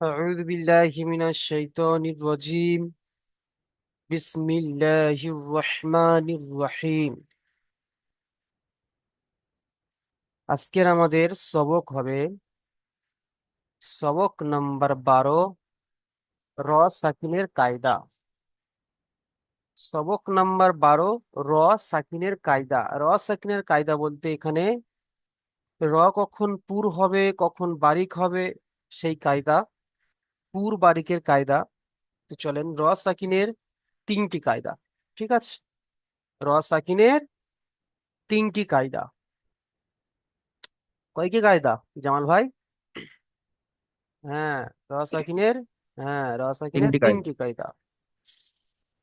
أعوذ بالله من الشيطان الرجيم بسم الله الرحمن الرحيم আজকের আমাদের সবক হবে সবক নাম্বার বারো র সাকিনের কায়দা সবক নাম্বার বারো র সাকিনের কায়দা র সাকিনের কায়দা বলতে এখানে র কখন পুর হবে কখন বারিক হবে সেই কায়দা পুর বারিকের কায়দা। তো চলেন র সাকিনের তিনটি কায়দা ঠিক আছে? র সাকিনের তিনটি কায়দা। কয় কি কায়দা জামাল ভাই? হ্যাঁ র সাকিনের হ্যাঁ র সাকিনের তিনটি কায়দা।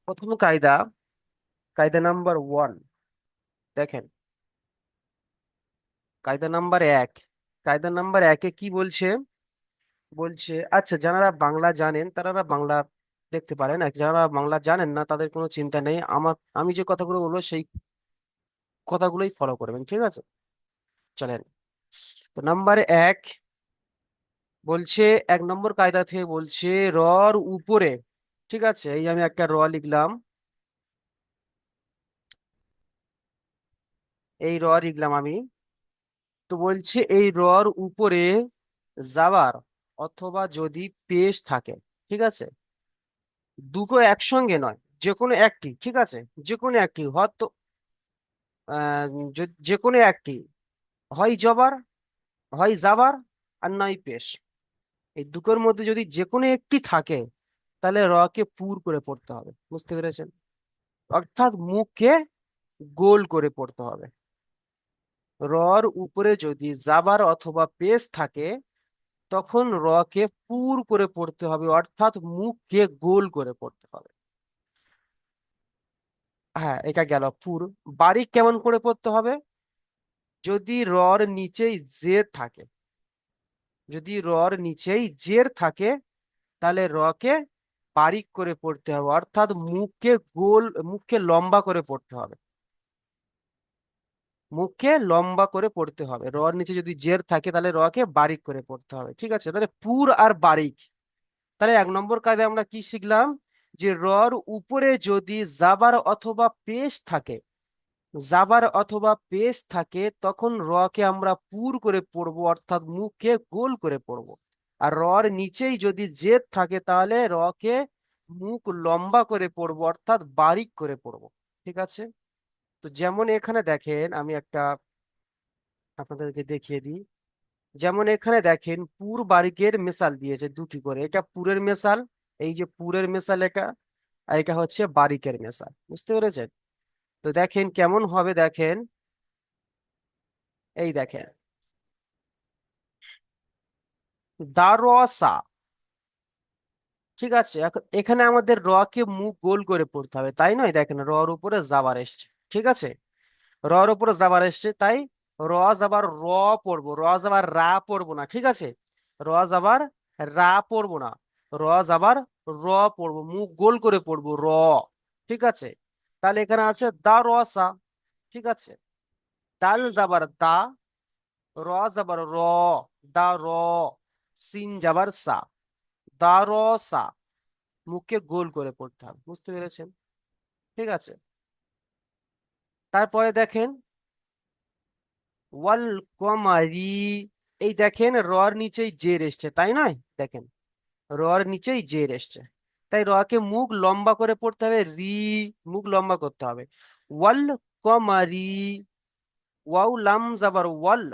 প্রথম কায়দা কায়দা নাম্বার ওয়ান দেখেন। কায়দা নাম্বার এক কায়দা নাম্বার একে কি বলছে? বলছে আচ্ছা যারা বাংলা জানেন, তারা বাংলা দেখতে পারেন আর যারা বাংলা জানেন না, তাদের কোনো চিন্তা নেই। আমার, আমি যে কথাগুলো বলব, সেই কথাগুলোই ফলো করবেন, ঠিক আছে? চলেন। তো নাম্বার এক বলছে, এক নম্বর কায়দা থেকে বলছে, রর উপরে, ঠিক আছে? এই আমি একটা র লিখলাম। এই র লিখলাম আমি। তো বলছে, এই রর উপরে যাবার অথবা যদি পেশ থাকে, ঠিক আছে? দুটো একসঙ্গে নয় যে কোনো একটি, ঠিক আছে? যে কোনো একটি, হয়তো যে- কোনো একটি, হয় জবার, হয় যাবার, আর নয় পেশ। এই দুটোর মধ্যে যদি যে কোনো একটি থাকে, তাহলে র কে পুর করে পড়তে হবে, বুঝতে পেরেছেন? অর্থাৎ মুখকে গোল করে পড়তে হবে। রর উপরে যদি জাবার অথবা পেশ থাকে তখন র কে পুর করে পড়তে হবে, অর্থাৎ মুখকে গোল করে পড়তে হবে। হ্যাঁ এটা গেল পুর। বারিক কেমন করে পড়তে হবে? যদি রর নিচেই জের থাকে, যদি রর নিচেই জের থাকে, তাহলে র কে বারিক করে পড়তে হবে, অর্থাৎ মুখকে গোল, মুখকে লম্বা করে পড়তে হবে। মুখকে লম্বা করে পড়তে হবে। রর নিচে যদি জের থাকে তাহলে র কে বারিক করে পড়তে হবে, ঠিক আছে? তাহলে পুর আর বারিক। তাহলে এক নম্বর কাজে আমরা কি শিখলাম? যে রর উপরে যদি জাবার অথবা পেশ থাকে জাবার অথবা পেশ থাকে, তখন র কে আমরা পুর করে পড়ব, অর্থাৎ মুখকে গোল করে পড়ব। আর রর নিচেই যদি জেদ থাকে তাহলে র কে মুখ লম্বা করে পড়ব, অর্থাৎ বারিক করে পড়ব, ঠিক আছে? তো যেমন এখানে দেখেন, আমি একটা আপনাদেরকে দেখিয়ে দিই। যেমন এখানে দেখেন, পুর বারিকের মেশাল দিয়েছে দুটি করে। এটা পুরের মেশাল, এই যে পুরের মেশাল এটা, আর এটা হচ্ছে বারিকের মেশাল। বুঝতে পেরেছেন? তো দেখেন কেমন হবে, দেখেন। এই দেখেন। দারসা ঠিক আছে, এখন আমাদের র কে মুখ গোল করে পড়তে হবে। তাই নয়? দেখেন, রর উপরে জাবার এসছে। ঠিক আছে? রর উপরে জাবার এসছে, তাই র যাবার র পড়ব, র যাবার রা পড়ব না, ঠিক আছে? র যাবার রা পড়ব না, র যাবার র পড়ব, মুখ গোল করে পড়ব র, ঠিক আছে? তাহলে এখানে আছে দা রসা ঠিক আছে? দাল যাবার দা, র যাবার র, দা র, সিন যাবার সা, দা র সা, মুখকে গোল করে পড়তে হবে, বুঝতে পেরেছেন? ঠিক আছে? তারপরে দেখেন, ওয়াল কমারি, এই দেখেন রর নিচেই জের এসছে, তাই নয়? দেখেন, রর নিচেই জের এসছে। তাই র কে মুখ লম্বা করে পড়তে হবে, রি, মুখ লম্বা করতে হবে। ওয়াল কমারি ওয়াও লাম জাবার ওয়াল,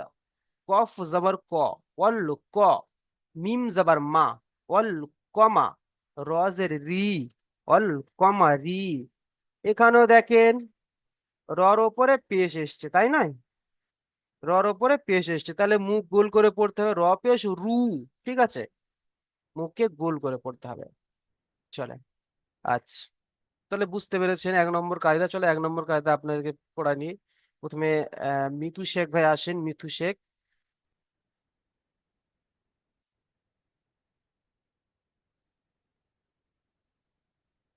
কফ জাবার ক, ওয়াল ক, মিম জাবার মা, ওয়াল কমা, রজের রি অল কমা রি এখানেও দেখেন রর ওপরে পেশ এসছে, তাই নয়? রর ওপরে পেশ এসছে, তাহলে মুখ গোল করে পড়তে হবে, র পেশ রু, ঠিক আছে? মুখকে গোল করে পড়তে হবে, চলে। আচ্ছা তাহলে বুঝতে পেরেছেন, এক নম্বর কায়দা, চলে এক নম্বর কায়দা আপনাদেরকে পড়া নিয়ে প্রথমে মিতু শেখ ভাই আসেন, মিথু শেখ।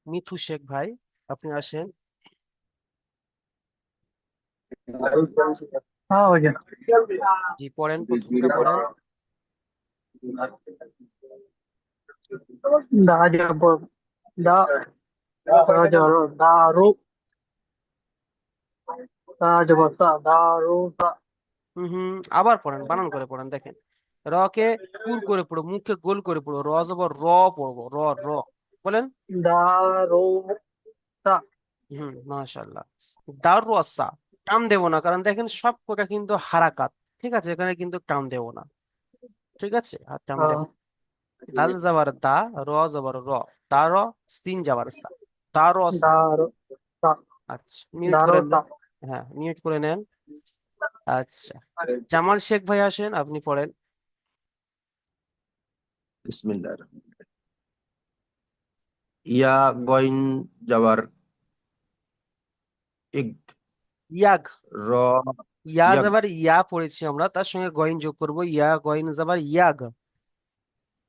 মিথু শেখ ভাই, আপনি আসেন। আবার পড়েন বানান করে পড়েন দেখেন র কে করে পড়ো মুখে গোল করে পড়ো র যাব র পড়ব র র বলেন দারো হুম মাশাআল্লাহ দারু সা টান দেবো না কারণ দেখেন সব কটা কিন্তু হারাকাত ঠিক আছে? এখানে কিন্তু টান দেবো না ঠিক আছে? আর টান দেবো দাল জবর দা র জবর র দা র সিন জবর সা দারওয়াসা দারু দা আচ্ছা মিউট করে নেন। হ্যাঁ মিউট করে নেন। আচ্ছা জামাল শেখ ভাই আসেন আপনি পড়েন। বিসমিল্লাহির রহমানির রহিম। ইয়া গইন যাবার ইগ ইয়াগ। র ইয়া ইয়াগ। যাবার ইয়া পড়েছি আমরা তার সঙ্গে গইন যোগ করব। ইয়া গইন যাবার ইয়াগ।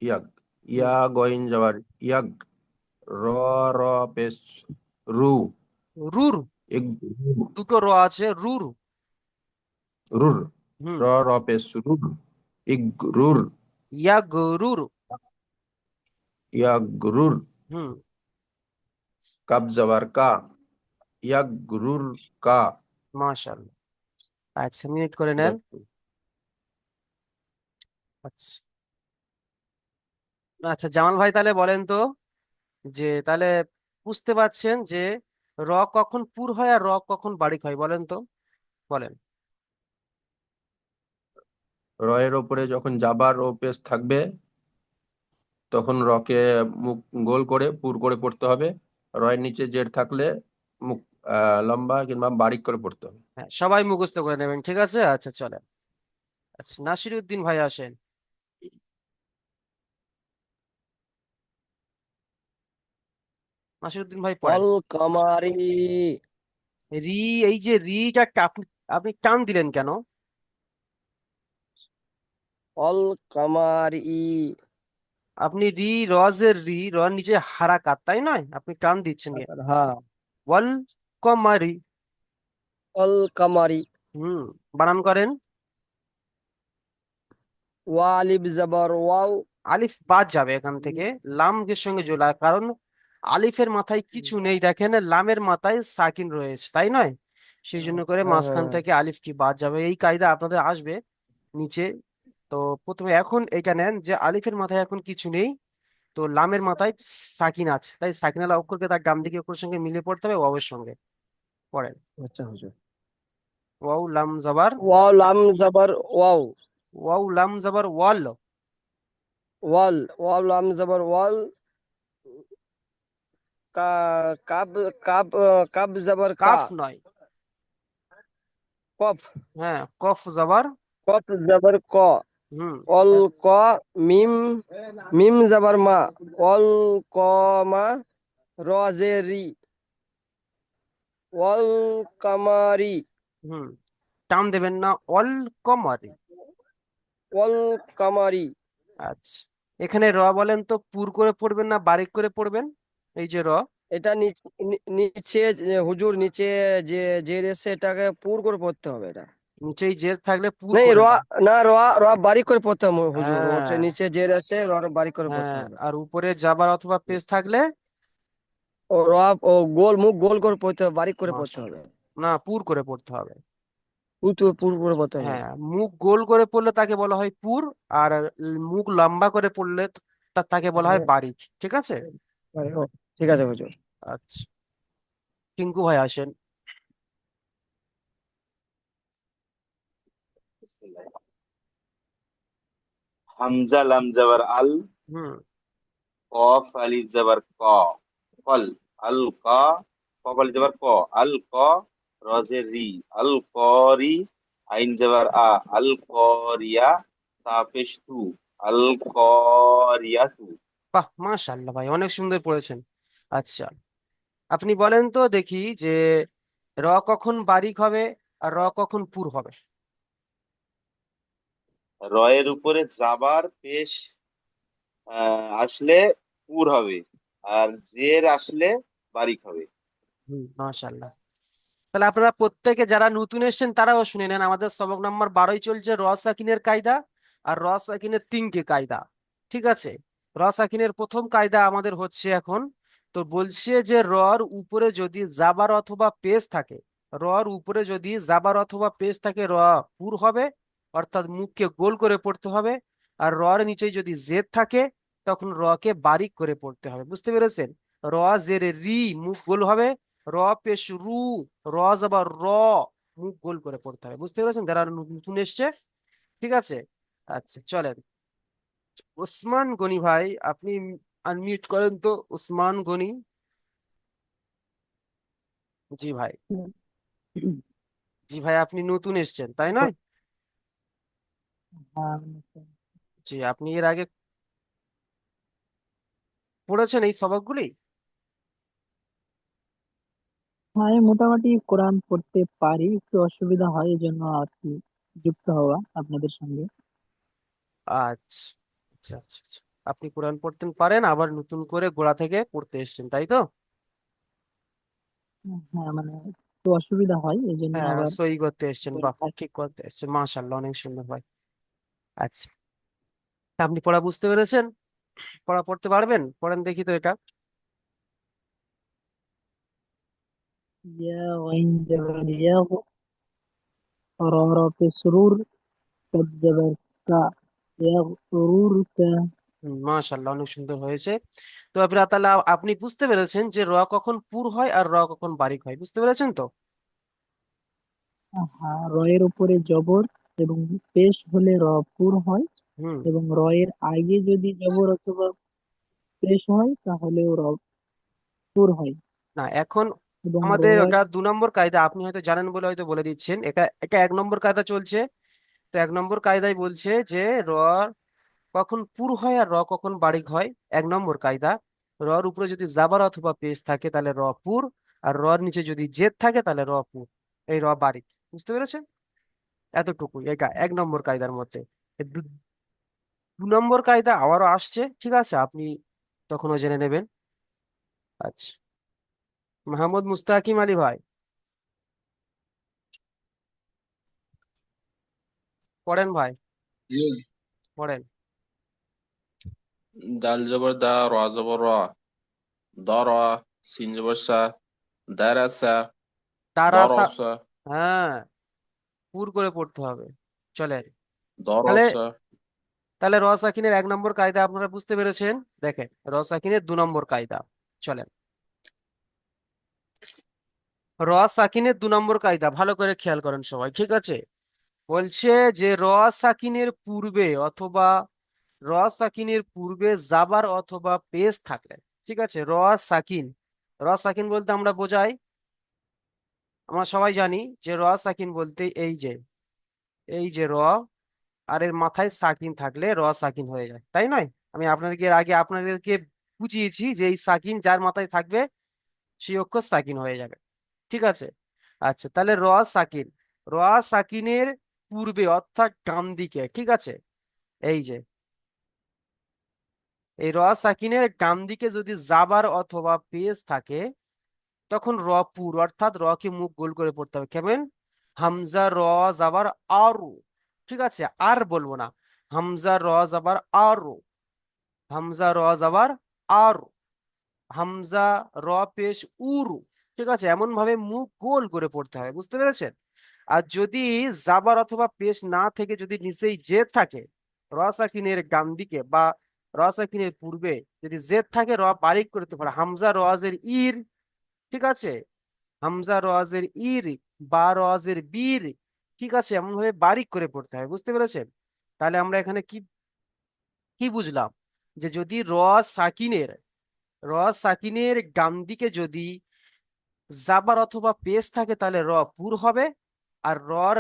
ইয়াগ। ইয়া গইন যাবার ইয়াগ। র র পেশ রু। রুর। ইগ দুটো র আছে রুর। রুর। হুম। র র পেশ রুর। ইগ রুর। ইয়াগ রুর। ইয়াগ রুর। হুম। কাব যাবার কা। ইয়াগ রুর কা। মাশাআল্লাহ। আচ্ছা মিউট করে নেন। আচ্ছা। আচ্ছা জামাল ভাই তাহলে বলেন তো যে তাহলে বুঝতে পারছেন যে র কখন পুর হয় আর র কখন বারিক হয় বলেন তো? বলেন। রয়ের ওপরে যখন যাবার ও পেশ থাকবে তখন রকে মুখ গোল করে পুর করে পড়তে হবে। রয়ের নিচে জের থাকলে মুখ লম্বা কিংবা বারিক করে পড়তে হবে। হ্যাঁ সবাই মুখস্থ করে নেবেন ঠিক আছে? আচ্ছা চলেন। আচ্ছা নাসিরউদ্দিন ভাই আসেন। নাসিরউদ্দিন ভাই পড়েন। অল কামারি। রি এই যে রিটা আপনি আপনি টান দিলেন কেন? অল কামারি। আপনি রি রজের রি রর নিচে হারাকাত তাই নয়? আপনি টান দিচ্ছেন হ্যাঁ। ওয়াল কমারি অল কামারি হুম বানান করেন। ওয়ালিব জবর ওয়াও। আলিফ বাদ যাবে এখান থেকে লামের সঙ্গে জোড়া কারণ আলিফের মাথায় কিছু নেই দেখেন লামের মাথায় সাকিন রয়েছে তাই নয়? সেই জন্য করে হ্যাঁ, মাঝখান হ্যাঁ। থেকে আলিফ কি বাদ যাবে এই কায়দা আপনাদের আসবে নিচে। তো প্রথমে এখন এটা নেন যে আলিফের মাথায় এখন কিছু নেই তো লামের মাথায় সাকিন আছে তাই সাকিনালা অক্ষরকে তার ডান দিকে অক্ষরের সঙ্গে মিলিয়ে পড়তে হবে ওয়াওয়ের সঙ্গে। পড়েন। আচ্ছা হুজুর। ওয়াও লাম জাবার। ওয়াও লাম জবর ওয়াও। ওয়াও লাম জাবার ওয়াল। ওয়াল ওয়াও লাম জবর ওয়াল। কাব কাব কাব জবর কাফ নয়। কফ। হ্যাঁ কফ জাবার। কফ জবর ক। অল ক মিম মিম জবর মা। অল ক মা রি। অল কামারি হুম টান দেবেন না অল কমারি অল কামারি আচ্ছা এখানে র বলেন তো পুর করে পড়বেন না বারিক করে পড়বেন? এই যে র। এটা নিচ- হুজুর নিচে যে যে রেসে এটাকে পুর করে পড়তে হবে এটা। নিচেই জের থাকলে পুর নেই র। না র র বারিক করে পড়তে হবে হুজুর। হ্যাঁ। নিচে যে রেসে র বারিক করে পড়তে হ্যাঁ হবে। আর উপরে জাবার অথবা পেশ থাকলে ও র ও গোল মুখ গোল করে পড়তে হবে বারিক করে পড়তে হবে। না পুর করে পড়তে হবে। পুর তো পুর করে পড়তে হবে। হ্যাঁ মুখ গোল করে পড়লে তাকে বলা হয় পুর আর মুখ লম্বা করে পড়লে তাকে বলা হয় হ্যাঁ। বারিক ঠিক আছে? ঠিক আছে হুজুর। আচ্ছা। টিঙ্কু ভাই আসেন। হামজা লাম জবর আল হুম। কফ আলি জবর ক। কল আল ক কফ আলিফ জবর ক আল ক রজের রি আল করি আইন জবর আ আল করিয়া তাপেশ তু আল করিয়া তু। বাহ মাশাআল্লাহ ভাই অনেক সুন্দর পড়েছেন। আচ্ছা আপনি বলেন তো দেখি যে র কখন বারিক হবে আর র কখন পুর হবে? রয়ের উপরে যাবার পেশ আসলে পুর হবে। আর জের আসলে বারিক হবে। তাহলে আপনারা প্রত্যেকে যারা নতুন এসেছেন, তারাও শুনে নেন, আমাদের সবক বারোই চলছে কায়দা আর কায়দা, ঠিক আছে? প্রথম কায়দা আমাদের হচ্ছে এখন, তো বলছে যে রর উপরে যদি জাবার অথবা পেশ থাকে, রর উপরে যদি জাবার অথবা পেশ থাকে, র পুর হবে, অর্থাৎ মুখকে গোল করে পড়তে হবে, আর রর নিচে যদি জেদ থাকে তখন র কে বারিক করে পড়তে হবে বুঝতে পেরেছেন? র জের রি মুখ গোল হবে র পেশ রু র জবর র মুখ গোল করে পড়তে হবে বুঝতে পেরেছেন? যারা নতুন এসছে ঠিক আছে? আচ্ছা চলেন। ওসমান গনি ভাই আপনি আনমিউট করেন তো ওসমান গনি। জি ভাই। জি ভাই আপনি নতুন এসেছেন তাই নয়? হ্যাঁ জি আপনি এর আগে পড়েছেন এই সবকগুলি? হ্যাঁ মোটামুটি কোরআন পড়তে পারি একটু অসুবিধা হয় এই জন্য আর কি যুক্ত হওয়া আপনাদের সঙ্গে। আচ্ছা আচ্ছা আচ্ছা আচ্ছা। আপনি কোরআন পড়তেন পারেন আবার নতুন করে গোড়া থেকে পড়তে এসেছেন তাই তো? হ্যাঁ মানে একটু অসুবিধা হয় এই জন্য হ্যাঁ আবার সই করতে এসেছেন বাহ থাকি। ঠিক করতে এসেছেন। মাশাআল্লাহ অনেক সুন্দর ভাই আচ্ছা। আপনি পড়া বুঝতে পেরেছেন? পড়া পড়তে পারবেন? পড়েন দেখি তো এটা। জাবার কা ইয়া সুরুর মাশাআল্লাহ অনেক সুন্দর হয়েছে। তো আপনি তাহলে আপনি বুঝতে পেরেছেন যে র কখন পুর হয় আর র কখন বারিক হয় বুঝতে পেরেছেন তো? হ্যাঁ র এর উপরে জবর এবং পেশ হলে র পুর হয়। হুম। এবং র এর আগে যদি জবর অথবা পেশ হয় তাহলেও র পুর হয়। না এখন এবং আমাদের র ওটা দু নম্বর কায়দা আপনি হয়তো জানেন বলে হয়তো বলে দিচ্ছেন। এটা এটা এক নম্বর কায়দা চলছে। তো এক নম্বর কায়দায় বলছে যে র কখন পুর হয় আর র কখন বারিক হয় এক নম্বর কায়দা। রর উপরে যদি জাবার অথবা পেশ থাকে তাহলে র পুর। আর রর নিচে যদি জেদ থাকে তাহলে র পুর। এই র বারিক। বুঝতে পেরেছেন? এতটুকুই এটা এক নম্বর কায়দার মধ্যে। এর দু দু নম্বর কায়দা আবারও আসছে ঠিক আছে? আপনি তখনও জেনে নেবেন। আচ্ছা। মাহমুদ মুস্তাকিম আলী ভাই। পড়েন ভাই। পড়েন। দাল জবর দা র জবর র। দর সিন জবর সা দারাসা দরসা হ্যাঁ। পুর করে পড়তে হবে। চলেন। তাহলে দরসা তাহলে র সাকিনের এক নম্বর কায়দা আপনারা বুঝতে পেরেছেন? দেখেন র সাকিনের দু নম্বর কায়দা, চলেন। র সাকিনের দু নম্বর কায়দা, ভালো করে খেয়াল করেন সবাই, ঠিক আছে? বলছে যে র সাকিনের পূর্বে অথবা র সাকিনের পূর্বে জাবার অথবা পেশ থাকলে, ঠিক আছে? র সাকিন র সাকিন বলতে আমরা বোঝাই, আমরা সবাই জানি যে র সাকিন বলতে এই যে এই যে র আর এর মাথায় সাকিন থাকলে র সাকিন হয়ে যায়, তাই নয়? আমি আপনাদেরকে এর আগে আপনাদেরকে বুঝিয়েছি যে এই সাকিন যার মাথায় থাকবে সেই অক্ষর সাকিন হয়ে যাবে, ঠিক আছে? আচ্ছা তাহলে র সাকিন, র সাকিনের পূর্বে অর্থাৎ ডান দিকে, ঠিক আছে? এই যে, এই র সাকিনের ডান দিকে যদি জাবার অথবা পেশ থাকে, তখন র পুর, অর্থাৎ র কে মুখ গোল করে পড়তে হবে, কেমন? হামজা, র, জাবার, আরু ঠিক আছে, আর বলব না। হামজা র জাবার আরু হামজা র জাবার আরু হামজা, র পেশ উরু। ঠিক আছে এমন ভাবে মুখ গোল করে পড়তে হবে বুঝতে পেরেছেন? আর যদি জাবার অথবা পেশ না থেকে যদি নিচেই জেদ থাকে, র সাকিনের ডান দিকে বা র সাকিনের পূর্বে যদি জেদ থাকে, র বারিক করতে পারে। হামজা, রওয়াজের ইর, ঠিক আছে? হামজা, রওয়াজের ইর বা রওয়াজের বীর ঠিক আছে এমন ভাবে বারিক করে পড়তে হয় বুঝতে পেরেছেন? তাহলে আমরা এখানে কি কি বুঝলাম? যে যদি র সাকিনের র সাকিনের ডান দিকে যদি জাবার অথবা পেস থাকে, তাহলে র পুর হবে, আর রর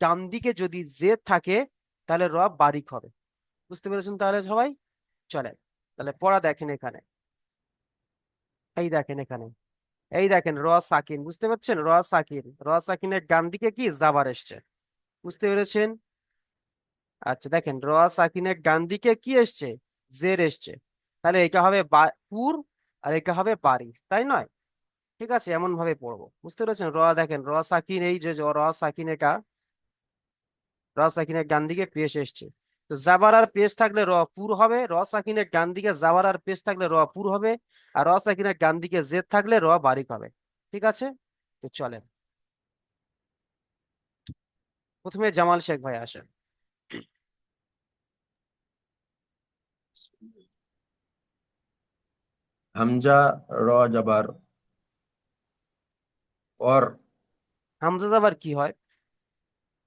ডান দিকে যদি জেদ থাকে, তাহলে র বারিক হবে। বুঝতে পেরেছেন তাহলে সবাই? চলে তাহলে পড়া দেখেন এখানে। এই দেখেন এখানে। এই দেখেন, র সাকিন, বুঝতে পারছেন? র সাকিন, র সাকিনের ডান দিকে কি? জাবার এসছে। বুঝতে পেরেছেন? আচ্ছা দেখেন, র সাকিনের ডান দিকে কি এসছে? জের এসছে। তাহলে এটা হবে পুর, আর এটা হবে বারি তাই নয়? ঠিক আছে এমন ভাবে পড়ব। বুঝতে পেরেছেন? র দেখেন, র সাকিন, এই যে র সাকিন এটা, র সাকিনের ডান দিকে পেশ এসছে। জাবার আর পেশ থাকলে র পুর হবে র সাকিনের ডান দিকে জাবার আর পেশ থাকলে র পুর হবে আর র সাকিনের ডান দিকে জেদ থাকলে র বারিক হবে ঠিক আছে? তো চলেন। প্রথমে জামাল শেখ ভাই আসেন। হামজা র জবর অর। হামজা জাবার কি হয়?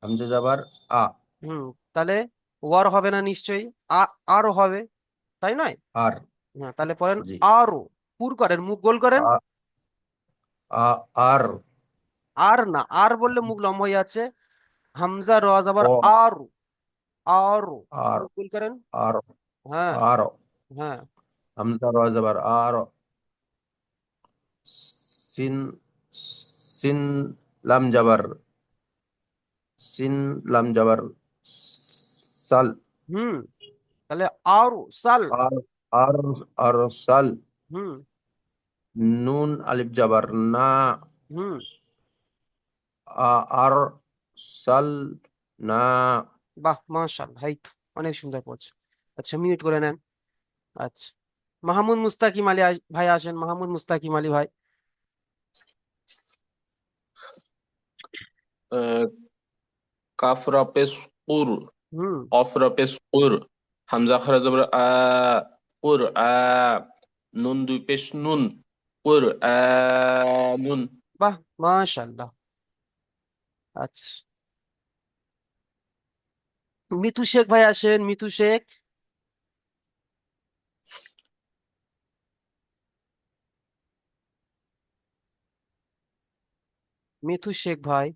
হামজা জবর আ। হুম তাহলে ওয়ার হবে না নিশ্চয়ই? আ আরও হবে তাই নয়? আর। হ্যাঁ তাহলে পড়েন জি। আরও। পুর করেন মুখ গোল করেন। আর। আর না আর বললে মুখ লম্বা হয়ে যাচ্ছে। হামজা র জাবার অ আরু আরু। আর গোল করেন। আর। হ্যাঁ। আর। হ্যাঁ। হামজা র জবর আর সিন সিন লাম জবর সিন লাম জবর সাল। হুম তাহলে আরু সাল। আর আর আর সাল। হুম। নুন আলিফ জবর না। হুম। আর সাল না। বাহ মাশাআল্লাহ এই তো, অনেক সুন্দর পড়ছে। আচ্ছা মিউট করে নেন। আচ্ছা মাহমুদ মুস্তাকিম আলী ভাই আসেন। মাহমুদ মুস্তাকিম আলী ভাই। আহ, কাফ রা পেশ কুর হুম। কফ রা পেশ কুর হামজা খারা জবর আ কুর আ নুন দুই পেশ নুন কুর আ নুন। বাহ মাশাআল্লাহ আচ্ছা। মিতু শেখ ভাই আসেন মিতু শেখ। মিতু শেখ ভাই।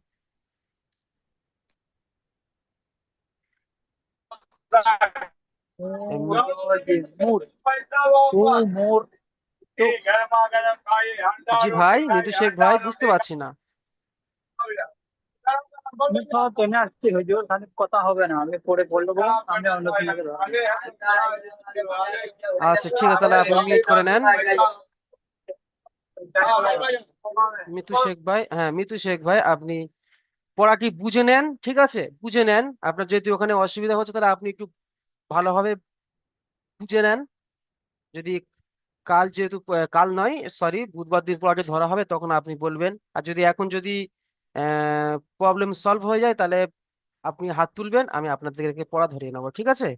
জি ভাই শেখ ভাই বুঝতে পারছি না আসছি হুজুর কথা হবে না আমি পরে বলব আমি অন্য আচ্ছা ঠিক আছে তাহলে আপনি মিউট করে নেন মিতু শেখ ভাই হ্যাঁ মিতু শেখ ভাই আপনি পড়াটি বুঝে নেন? ঠিক আছে, বুঝে নেন। আপনার যদি ওখানে অসুবিধা হচ্ছে, তাহলে আপনি একটু ভালোভাবে বুঝে নেন। যদি কাল যেহেতু কাল নয় সরি বুধবার দিন পড়াটি ধরা হবে, তখন আপনি বলবেন। আর যদি এখন যদি প্রবলেম সলভ হয়ে যায়, তাহলে আপনি হাত তুলবেন, আমি আপনাদেরকে পড়া ধরিয়ে নেব, ঠিক আছে?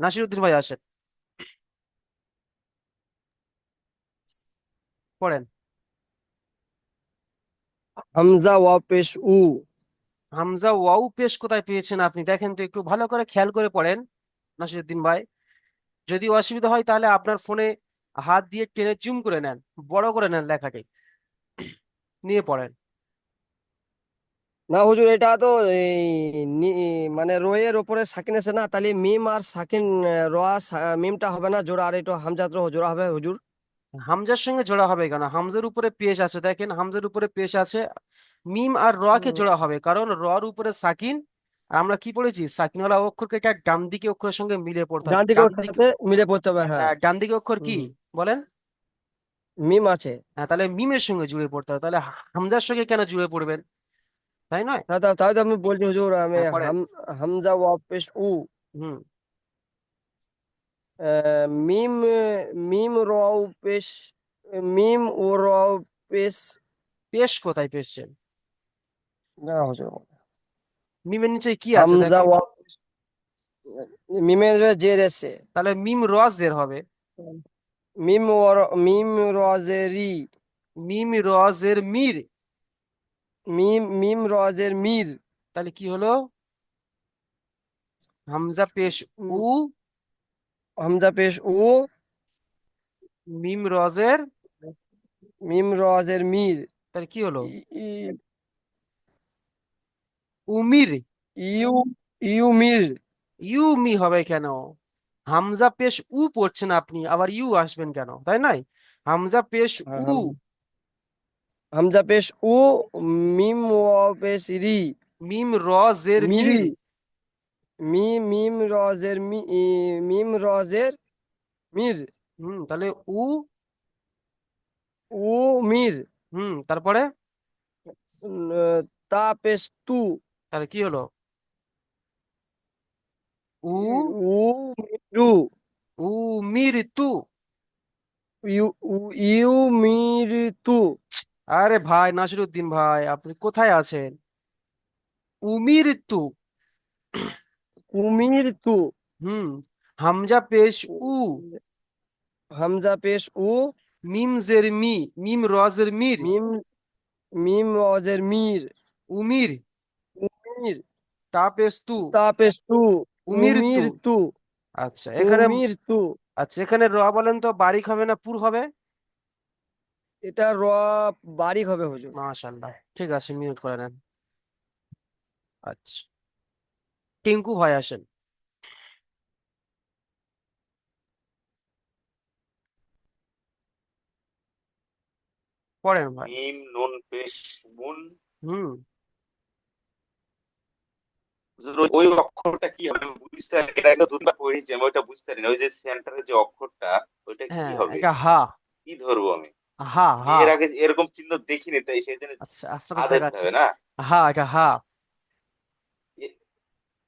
নাসিরুদ্দিন ভাই, আসেন। পড়েন। হামজা ওয়া পেশ উ। হামজা ওয়াও পেশ কোথায় পেয়েছেন আপনি? দেখেন তো একটু ভালো করে খেয়াল করে পড়েন নাসিরুদ্দিন ভাই। যদি অসুবিধা হয় তাহলে আপনার ফোনে হাত দিয়ে টেনে জুম করে নেন বড় করে নেন লেখাটি। নিয়ে পড়েন। না হুজুর এটা তো মানে রোয়ের ওপরে সাকিন আছে না তাহলে মিম আর সাকিন রোয়া মিমটা হবে না জোড়া আর এটা হামজা জোড়া হবে হুজুর। হামজার সঙ্গে জোড়া হবে কেন? হামজার উপরে পেশ আছে দেখেন হামজার উপরে পেশ আছে। মিম আর র কে জোড়া হবে। কারণ রর উপরে সাকিন আর আমরা কি পড়েছি সাকিনওয়ালা অক্ষরকে এটা ডান দিকে অক্ষরের সঙ্গে মিলে পড়তে হবে। ডান ওর দিকে সাথে মিলে পড়তে হবে হ্যাঁ। হ্যাঁ, ডান দিকে অক্ষর কি। বলেন। মিম আছে। হ্যাঁ তাহলে মিমের সঙ্গে জুড়ে পড়তে হবে। তাহলে হামজার সঙ্গে কেন জুড়ে পড়বেন? তাই নয়? তা- তা- তাই তো আমি বলছি হুজুর আমি হ্যাঁ, পড়েন। হাম হামজা ওয়া পেশ উ। হুম। মিম মিম র পেশ মিম ও র পেশ পেশ কোথায় পেশছেন না হুজুর মিমের নিচে কি আছে হামজা ওয়া মিমের জের এসে। তাহলে মিম রজ দের হবে। মিম ওর মিম রজেরি মিম রজের মির। মিম মিম রজের মির। তাহলে কি হলো? হামজা পেশ উ। হামজা পেশ উ। মিম রজের মিম রজের মির। তাহলে কি হলো? ই- ই- উমির। ইউ ইউ মির ইউ মি হবে কেন? হামজা পেশ উ পড়ছেন আপনি আবার ইউ আসবেন কেন? তাই নয় হামজা পেশ হ্যাঁ, উ। হামজা পেশ উ মিম ওয়া পেশ রি। মিম রজের মির মিরি মি মিম রজের মি ই- মিম রজের মির। হুম তাহলে উ। উ মির। হুম তারপরে? তা পেশ তু। তাহলে কি হলো? উ উমিরু উমিরতু ইউ উ- আরে ভাই নাসিরুদ্দিন ভাই আপনি কোথায় আছেন? উমিরতু। উমিরতু। হুম হামজা পেশ উ হামজা পেশ উ। মিম জের মি মিম রজের মির। মিম মিম অজের মির। উমির। মির তা পেশ তু তা। উমিরতু। আচ্ছা এখানে উমিরতু। আচ্ছা এখানে র বলেন তো বারিক হবে না পুর হবে? এটা র বারিক হবে হুজুর। মাশাআল্লাহ ঠিক আছে মিউট করে নেন। আচ্ছা টিঙ্কু ভাই আসেন। পড়েন ভাই। মিম নুন পেশ মুন হুম। ওই- অক্ষরটা কি হবে? বুঝতে পারি এর আগে দুবার পড়েছি আমি ওইটা বুঝতে পারি না ওই যে সেন্টারের যে অক্ষরটা ওইটা কি হ্যাঁ হবে? এটা হা। কি ধরবো আমি? হা হা। এর আগে এরকম চিহ্ন দেখিনি তাই সেই জন্য আচ্ছা হবে না? হা এটা হা।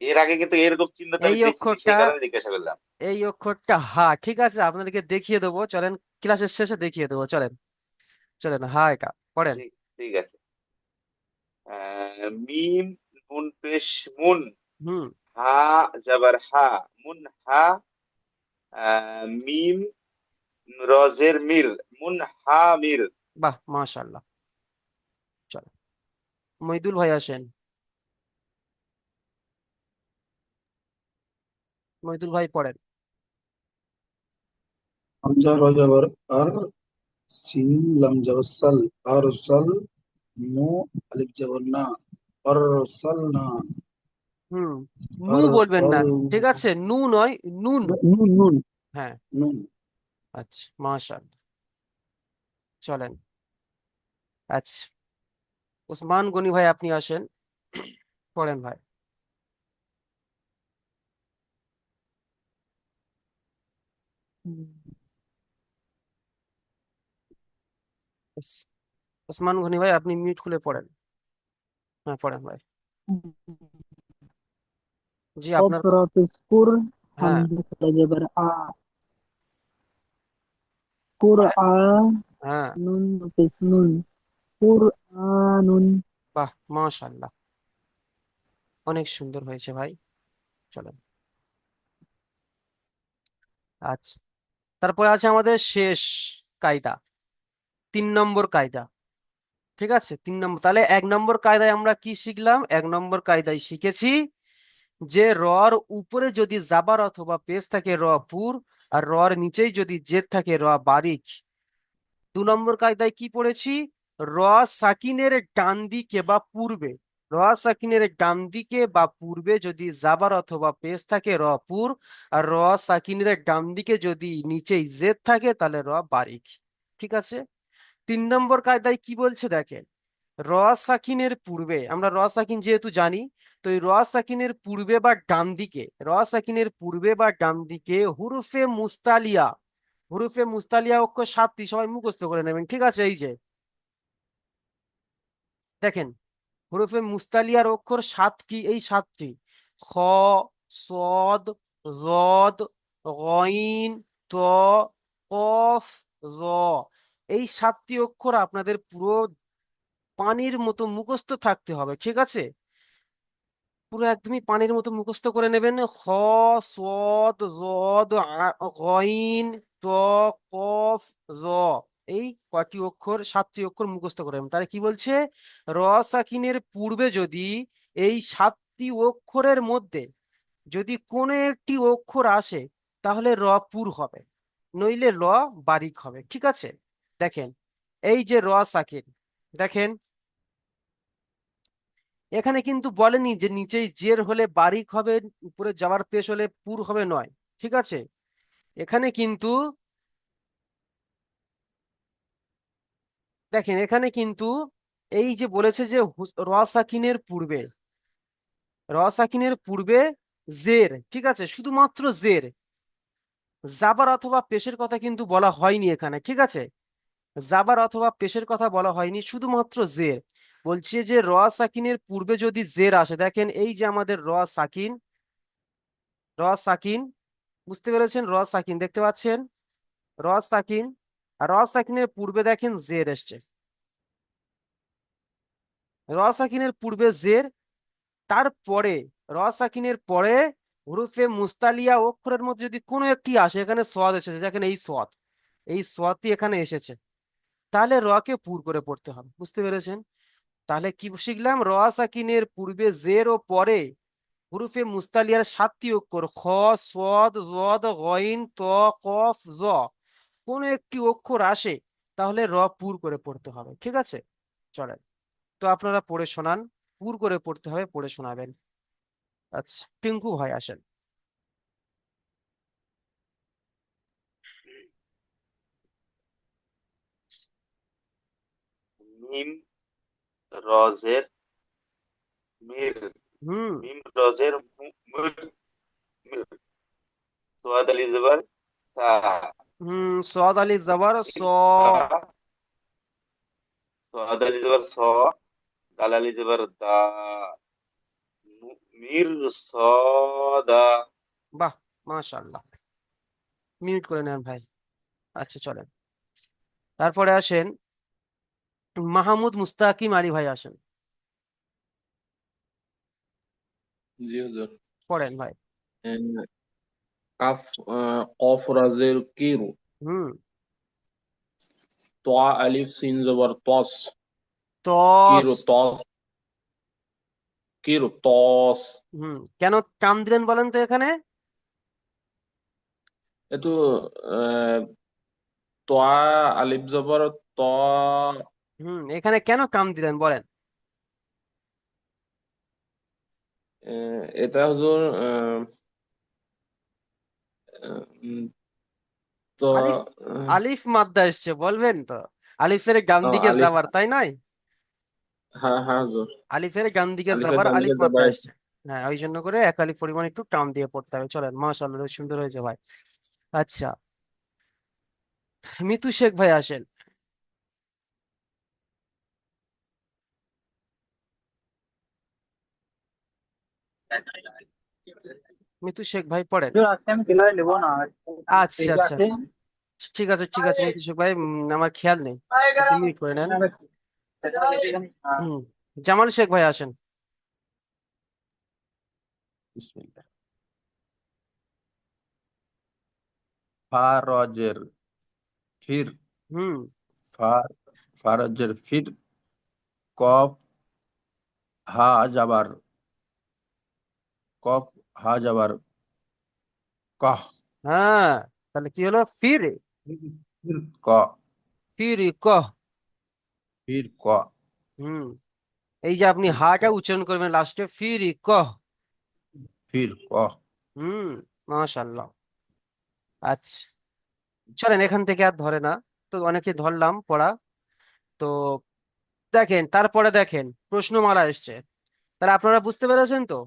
এর আগে কিন্তু এরকম চিহ্ন তো আমি এই দেখিনি সেই অক্ষরটা- কারণে জিজ্ঞাসা করলাম। এই অক্ষরটা হা ঠিক আছে আপনাদেরকে দেখিয়ে দেবো চলেন ক্লাসের শেষে দেখিয়ে দেবো চলেন। চলেন হা এটা পড়েন। ঠিক আছে। আহ, মিম নুন পেশ মুন। হা জবর হা। মুন হা মিম রজের মির মুন হা মির বাহ মাশাআল্লাহ। চলো। মইদুল ভাই আসেন। মইদুল ভাই পড়েন। হামজা র জবর আর সিন লাম জবর আর সাল নু আলিফ জবর না। সাল হুম নু বলবেন না ঠিক আছে নু নয় নুন। নুন নুন। হ্যাঁ। নুন। আচ্ছা মাশাআল্লাহ। চলেন। আচ্ছা ওসমান গনি ভাই আপনি আসেন। পড়েন ভাই। ওস- ওসমান গনি ভাই আপনি মিউট খুলে পড়েন। হ্যাঁ পড়েন ভাই। জি আপনার কুর হ্যাঁ। হ্যাঁ। নুন নুন। কুর বাহ মাশাআল্লাহ। অনেক সুন্দর হয়েছে ভাই। চলেন। আচ্ছা তারপরে আছে আমাদের শেষ কায়দা। তিন নম্বর কায়দা। ঠিক আছে? তিন নম্বর, তাহলে এক নম্বর কায়দায় আমরা কি শিখলাম? এক নম্বর কায়দায় শিখেছি যে রর উপরে যদি জাবার অথবা পেশ থাকে র পুর, আর রর নিচেই যদি জেদ থাকে র বারিক। দু নম্বর কায়দায় কি পড়েছি? র সাকিনের ডান দিকে বা পূর্বে, র সাকিনের ডান দিকে বা পূর্বে যদি জাবার অথবা পেশ থাকে র পুর, আর র সাকিনের ডান দিকে যদি নিচেই জেদ থাকে, তাহলে র বারিক। ঠিক আছে? তিন নম্বর কায়দায় কি বলছে দেখেন? র সাকিনের পূর্বে, আমরা র সাকিন যেহেতু জানি, তো এই র সাকিনের পূর্বে বা ডান দিকে, র সাকিনের পূর্বে বা ডান দিকে হুরুফে মুস্তালিয়া হুরুফে মুস্তালিয়া অক্ষর সাতটি সবাই মুখস্থ করে নেবেন, ঠিক আছে? এই যে, দেখেন, হুরুফে মুস্তালিয়ার অক্ষর সাতটি এই সাতটি। খ, সদ রদ গইন ত, কফ র এই সাতটি অক্ষর আপনাদের পুরো পানির মতো মুখস্থ থাকতে হবে, ঠিক আছে? পুরো একদমই পানির মতো মুখস্থ করে নেবেন। খ সদ জদ গইন ত কফ র এই কয়টি অক্ষর, সাতটি অক্ষর মুখস্থ করে নেবেন। তাহলে কি বলছে? র, সাকিনের পূর্বে যদি এই সাতটি অক্ষরের মধ্যে যদি কোনো একটি অক্ষর আসে, তাহলে র পুর হবে, নইলে র বারিক হবে, ঠিক আছে? দেখেন, এই যে র সাকিন দেখেন, এখানে কিন্তু বলেনি যে নিচেই জের হলে বারিক হবে, উপরে যাওয়ার পেশ হলে পুর হবে নয়, ঠিক আছে? এখানে কিন্তু, দেখেন, এখানে কিন্তু এই যে বলেছে যে হুস- র সাকিনের পূর্বে, র সাকিনের পূর্বে জের, ঠিক আছে? শুধুমাত্র জের জাবার অথবা পেশের কথা কিন্তু বলা হয়নি এখানে, ঠিক আছে? জাবার অথবা পেশের কথা বলা হয়নি, শুধুমাত্র জের। বলছে যে র সাকিনের পূর্বে যদি জের আসে, দেখেন এই যে আমাদের র সাকিন র সাকিন, বুঝতে পেরেছেন? র সাকিন, দেখতে পাচ্ছেন? র সাকিন, আর র সাকিনের পূর্বে দেখেন জের এসছে। র সাকিনের পূর্বে জের, তারপরে, র সাকিনের পরে হরফে মুস্তালিয়া অক্ষরের মধ্যে যদি কোনো একটি আসে, এখানে সদ এসেছে যেখানে এই সদ, এই সদটি এখানে এসেছে। তাহলে র কে পুর করে পড়তে হবে, বুঝতে পেরেছেন? তাহলে কি শিখলাম? র সাকিনের পূর্বে জের ও পরে হুরুফে মুস্তালিয়ার সাতটি অক্ষর, খ সদ জদ গইন ত কফ জ, কোনো একটি অক্ষর আসে, তাহলে র পুর করে পড়তে হবে, ঠিক আছে? চলেন, তো আপনারা পড়ে শোনান, পুর করে পড়তে হবে, পড়ে শোনাবেন। আচ্ছা টিঙ্কু ভাই আসেন। মিম রজের মির মিম রজের মুর সোয়াদ আলী জবর সা হুম সদ আলিফ জবর স। সোয়াদ আলী জবর স দাল আলী জবর দা। মির সদা বাহ মাশাআল্লাহ। মিউট করে নেন ভাই। আচ্ছা চলেন। তারপরে আসেন মাহমুদ মুস্তাকিম আলী ভাই আসেন। জি হুজুর। পড়েন ভাই। কাফ কফ রাজের কিরু। হুম। আলিফ সিন জবর তস। তস। কিরু তস। কিরু তস। হুম কেন টান দিলেন বলেন তো এখানে? এতো আলিফ জবর ত হুম এখানে কেন কাম দিলেন বলেন? এটা হুজুর তো আলিফ মাদ্দা এসছে বলবেন তো? আলিফের গান দিকে যাবার তাই নয়? হ্যাঁ হ্যাঁ হুজুর। আলিফের গান দিকে যাবার আলিফ মাদ্দা এসছে। হ্যাঁ ওই জন্য করে এক আলিফ পরিমাণ একটু টান দিয়ে পড়তে হবে। চলেন মাশাআল্লাহ সুন্দর হয়েছে ভাই। আচ্ছা মিতু শেখ ভাই আসেন। মিতু শেখ ভাই পড়েন? আচ্ছা আচ্ছা আচ্ছা। ঠিক আছে ঠিক আছে মিতু শেখ ভাই আমার খেয়াল নেই। আপনি মিউট করে নেন। হুম জামাল শেখ ভাই আসেন। ফারজের ফির হুম। ফার ফারজের ফির কফ হা যাবার কফ হা যাবার কহ। হ্যাঁ তাহলে কি হলো? ফির। ক। ফির কহ। ফির ক। হুম। এই যে আপনি হাটা উচ্চারণ করবেন লাস্টে ফির কহ। ফির কহ হুম মাশাআল্লাহ। আচ্ছা। চলেন এখান থেকে আর ধরে না। তো অনেকে ধরলাম পড়া। তো দেখেন তারপরে দেখেন প্রশ্নমালা এসছে। তাহলে আপনারা বুঝতে পেরেছেন তো?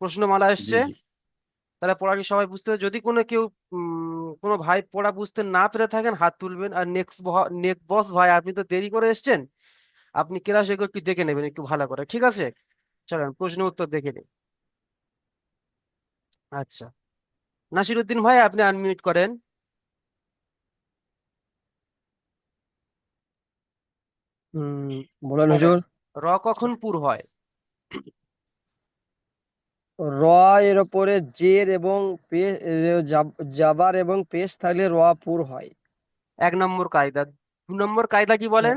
প্রশ্নমালা এসছে। তাহলে পড়া কি সবাই বুঝতে পেরে যদি কোনো কেউ উম, কোনো ভাই পড়া বুঝতে না পেরে থাকেন হাত তুলবেন। আর নেক্সট নেক্সট বস ভাই আপনি তো দেরি করে এসেছেন। আপনি ক্লাস একটু দেখে নেবেন একটু ভালো করে ঠিক আছে? চলেন প্রশ্ন উত্তর দেখে নিন আচ্ছা। নাসিরুদ্দিন ভাই আপনি আনমিউট করেন। হুম বলেন। হুজুর। র কখন পুর হয়? র এর ওপরে জের এবং জাবার এবং পেশ থাকলে র পুর হয়। এক নম্বর কায়দা। দু নম্বর কায়দা কি বলেন?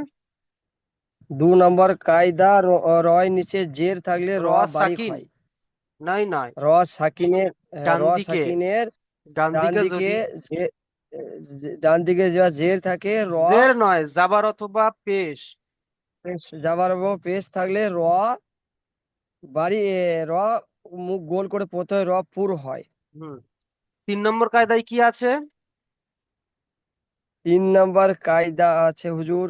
দু নম্বর কায়দা র- রয় নিচে জের থাকলে র বারিক সাকিন হয়। নাই নয় র সাকিনের র সাকিনের ডান দিকে ডান দিকে যা জের থাকে র জের নয় জাবার অথবা পেশ। পেশ যাবার এবং পেশ থাকলে র বাড়ি র মুখ গোল করে হয় র পুর হয়। হুম। তিন নম্বর কায়দায় কি আছে? তিন নম্বর কায়দা আছে হুজুর।